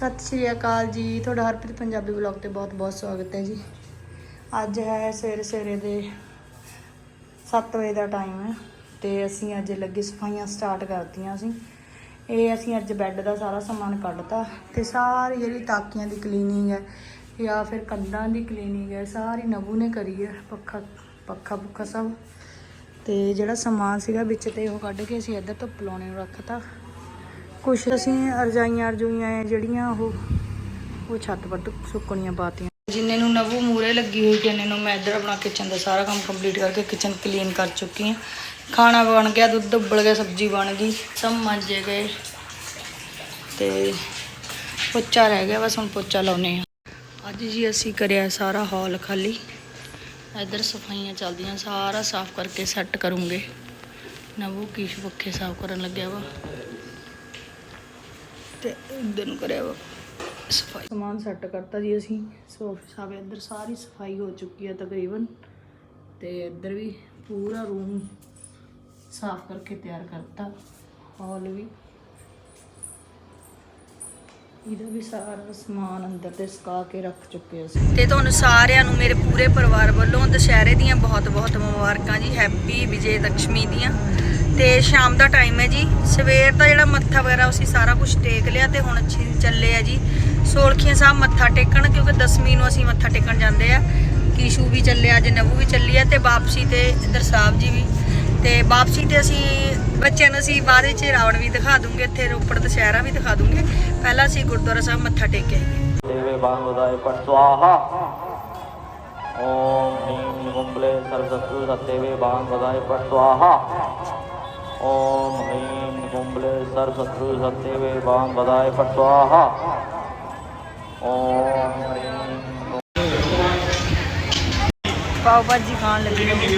ਸਤਿ ਸ਼੍ਰੀ ਅਕਾਲ ਜੀ। ਤੁਹਾਡਾ ਹਰਪ੍ਰੀਤ ਪੰਜਾਬੀ ਵਲੌਗ ਤੇ ਬਹੁਤ-ਬਹੁਤ ਸਵਾਗਤ ਹੈ ਜੀ। ਅੱਜ ਹੈ ਸਵੇਰੇ ਸਵੇਰੇ ਦੇ 7 ਵਜੇ ਦਾ ਟਾਈਮ ਹੈ ਤੇ ਅਸੀਂ ਅੱਜ ਲੱਗੇ ਸਫਾਈਆਂ ਸਟਾਰਟ ਕਰਤੀਆਂ ਅਸੀਂ। ਇਹ ਅਸੀਂ ਅੱਜ ਬੈੱਡ ਦਾ ਸਾਰਾ ਸਮਾਨ ਕੱਢਤਾ ਤੇ ਸਾਰੀ ਜਿਹੜੀ ਤਾਕੀਆਂ ਦੀ ਕਲੀਨਿੰਗ ਹੈ ਜਾਂ ਫਿਰ ਕੰਧਾਂ ਦੀ ਕਲੀਨਿੰਗ ਹੈ, ਸਾਰੀ ਨਬੂ ਨੇ ਕਰੀ ਹੈ, ਪੱਖਾ ਪੱਖਾ ਪੁੱਖਾ ਸਭ। ਤੇ ਜਿਹੜਾ ਸਮਾਨ ਸੀਗਾ ਵਿੱਚ ਤੇ ਉਹ ਕੱਢ ਕੇ ਅਸੀਂ ਇੱਧਰ ਧੁੱਪ ਲਾਉਣੇ ਨੂੰ ਰੱਖਤਾ। ਕੁਛ ਅਸੀਂ ਰਜਾਈਆਂ ਰਜੂਈਆਂ ਹੈ ਜਿਹੜੀਆਂ ਉਹ ਉਹ ਛੱਤ ਪਰ ਸੁੱਕਣੀਆਂ ਪਾਤੀਆਂ। ਜਿੰਨੇ ਨੂੰ ਨਵੂ ਮੂਰੇ ਲੱਗੀ ਹੋਈ ਕਿੰਨੇ ਨੂੰ ਮੈਂ ਇੱਧਰ ਆਪਣਾ ਕਿਚਨ ਦਾ ਸਾਰਾ ਕੰਮ ਕੰਪਲੀਟ ਕਰਕੇ ਕਿਚਨ ਕਲੀਨ ਕਰ ਚੁੱਕੀ ਹਾਂ। ਖਾਣਾ ਬਣ ਗਿਆ, ਦੁੱਧ ਉਬਲ ਗਿਆ, ਸਬਜ਼ੀ ਬਣ ਗਈ, ਸਭ ਮਾਂਜੇ ਗਏ। ਤੇ ਪੋਚਾ ਰਹਿ ਗਿਆ, ਬਸ ਹੁਣ ਪੋਚਾ ਲਾਉਨੇ ਆ। ਅੱਜ ਜੀ ਅਸੀਂ ਕਰਿਆ ਸਾਰਾ ਹਾਲ ਖਾਲੀ। ਇੱਧਰ ਸਫਾਈਆਂ ਚੱਲਦੀਆਂ, ਸਾਰਾ ਸਾਫ਼ ਕਰਕੇ ਸੈੱਟ ਕਰੂੰਗੇ। ਨਵੂ ਕੀਸ਼ ਪੱਖੇ ਸਾਫ਼ ਕਰਨ ਲੱਗਿਆ ਵਾ। ਤੇ ਇੱਧਰ ਨੂੰ ਕਰਿਆ ਵਾ ਸਫ਼ਾਈ। ਸਮਾਨ ਸੈੱਟ ਕਰਤਾ ਜੀ ਅਸੀਂ। ਸੋਫੇ ਸਾਵੇ ਇੱਧਰ ਸਾਰੀ ਸਫ਼ਾਈ ਹੋ ਚੁੱਕੀ ਹੈ ਤਕਰੀਬਨ। ਤੇ ਇੱਧਰ ਵੀ ਪੂਰਾ ਰੂਮ ਸਾਫ਼ ਕਰਕੇ ਤਿਆਰ ਕਰਤਾ। ਹਾਲ ਵੀ। ਇਹਦਾ ਵੀ ਸਾਰਾ ਸਮਾਨ ਅੰਦਰ ਤੇ ਸੁਕਾ ਕੇ ਰੱਖ ਚੁੱਕੇ ਅਸੀਂ। ਤੇ ਤੁਹਾਨੂੰ ਸਾਰਿਆਂ ਨੂੰ ਮੇਰੇ ਪੂਰੇ ਪਰਿਵਾਰ ਵੱਲੋਂ ਦੁਸ਼ਹਿਰੇ ਦੀਆਂ ਬਹੁਤ-ਬਹੁਤ ਮੁਬਾਰਕਾਂ ਜੀ। ਹੈਪੀ ਵਿਜੇ ਲక్ష్ਮੀ ਦੀਆਂ। ਤੇ ਸ਼ਾਮ ਦਾ ਟਾਈਮ ਹੈ ਜੀ। ਸਵੇਰ ਦਾ ਜਿਹੜਾ ਮੱਥਾ ਵਗੈਰਾ ਅਸੀਂ ਸਾਰਾ ਕੁਝ ਟੇਕ ਲਿਆ ਤੇ ਹੁਣ ਚੱਲੇ ਆ ਜੀ। ਸੋਲਖੀਆਂ ਸਾਹਿਬ ਮੱਥਾ ਟੇਕਣ, ਕਿਉਂਕਿ 10ਵੀਂ ਨੂੰ ਅਸੀਂ ਮੱਥਾ ਟੇਕਣ ਜਾਂਦੇ ਆ। ਕੀਸ਼ੂ ਵੀ ਚੱਲੇ, ਅੱਜ ਨਵੂ ਵੀ ਚੱਲੀ ਆ ਤੇ ਵਾਪਸੀ ਤੇ ਇਧਰ ਸਾਹਿਬ ਜੀ ਵੀ। ਤੇ ਵਾਪਸੀ ਤੇ ਅਸੀਂ, ਬੱਚਿਆਂ ਨੂੰ ਅਸੀਂ ਬਾਅਦ ਵਿੱਚ ਰਾਵਣ ਵੀ ਦਿਖਾ ਦੂੰਗੇ, ਇੱਥੇ ਰੋਪੜ ਦੁਸ਼ਹਿਰਾ ਵੀ ਦਿਖਾ ਦੂੰਗੇ। ਪਹਿਲਾਂ ਅਸੀਂ ਗੁਰਦੁਆਰਾ ਸਾਹਿਬ ਮੱਥਾ ਟੇਕ ਕੇ ਆਈਏ। ਦੇਵੇ ਬਾਹੋਦਾਏ ਪਰਸਵਾਹਾ ਓਮ ਨੀਮ ਗੁੰਬਲੇ ਸਰਦਸੂ ਸਤੇਵੇ ਬਾਹੋਦਾਏ ਪਰਸਵਾਹਾ पट स्वाहा ओम ह्रीं गुम्बले सरस्वती सत्यवे बांगोदाय पट स्वाहा ओम ह्रीं ਪਾਓ ਭਾਜੀ ਖਾਣ ਲੱਗੇ ਨੇ